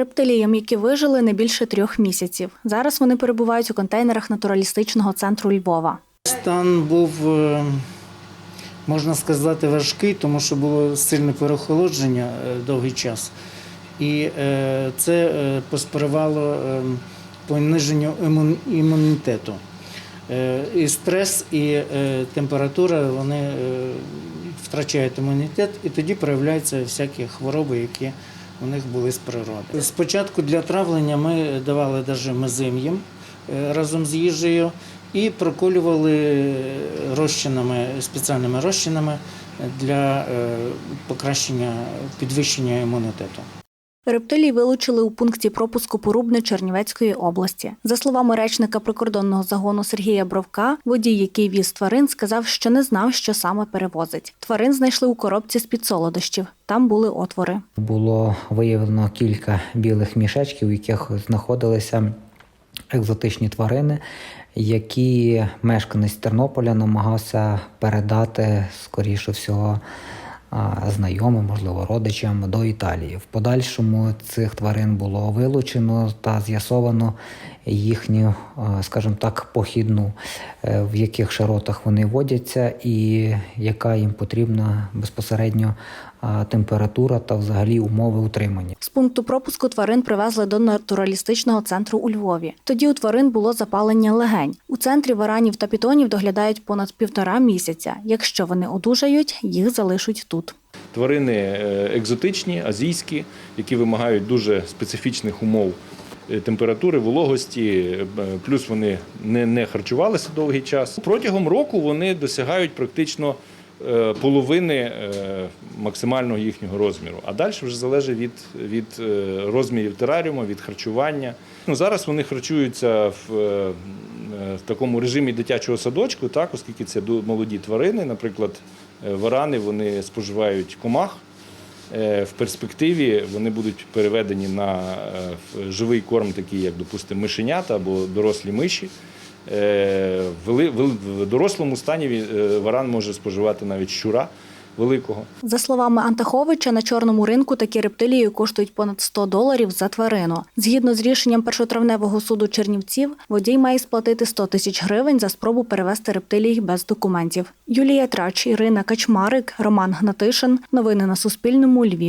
Рептиліям, які вижили не більше трьох місяців. Зараз вони перебувають у контейнерах натуралістичного центру Львова. Стан був, е, можна сказати, важкий, тому що було сильне переохолодження е, довгий час. І е, це е, пониженню імунітету. І стрес, і температура вони втрачають імунітет, і тоді проявляються всякі хвороби, які у них були з природи. Спочатку для травлення ми давали даже мезим е, разом з їжею і проколювали розчинами, спеціальними розчинами для е, покращення підвищення імунітету. Рептилій вилучили у пункті пропуску Порубне Чернівецької області. За словами речника прикордонного загону Сергія Бровка, водій, який віз тварин, сказав, що не знав, що саме перевозить. Тварин знайшли у коробці з під солодощів. Там були отвори. Було виявлено кілька білих мішечків, в яких знаходилися екзотичні тварини, які мешканець Тернополя намагався передати, скоріше всього, знайомим, можливо, родичам до Італії. В подальшому цих тварин було вилучено та з'ясовано їхню, а, скажімо так, похідну, е, в яких широтах вони водяться, і яка їм потрібна безпосередньо температура та взагалі умови утримання. З пункту пропуску тварин привезли до натуралістичного центру у Львові. Тоді у тварин було запалення легень. У центрі варанів та пітонів доглядають понад півтора місяця. Якщо вони одужають, їх залишать тут. Тварини е, екзотичні, азійські, які вимагають дуже специфічних умов е, температури, вологості, е, плюс вони не, не харчувалися довгий час. Протягом року вони досягають практично е, половини е, максимального їхнього розміру. А далі вже залежить від, від е, розмірів тераріуму, від харчування. Ну, зараз вони харчуються в, е, е, в такому режимі дитячого садочку, так, оскільки це молоді тварини, наприклад, е, варани вони споживають комах. Е, В перспективі вони будуть переведені на е, живий корм, такий як, допустимо, мишенята або дорослі миші. Е, В дорослому стані варан може споживати навіть щура великого. За словами Антаховича, на чорному ринку такі рептилії коштують понад 100 доларів за тварину. Згідно з рішенням першотравневого суду Чернівців, водій має сплатити 100 тисяч гривень за спробу перевезти рептилій без документів. Юлія Трач, Ірина Качмарик, Роман Гнатишин. Новини на Суспільному. Львів.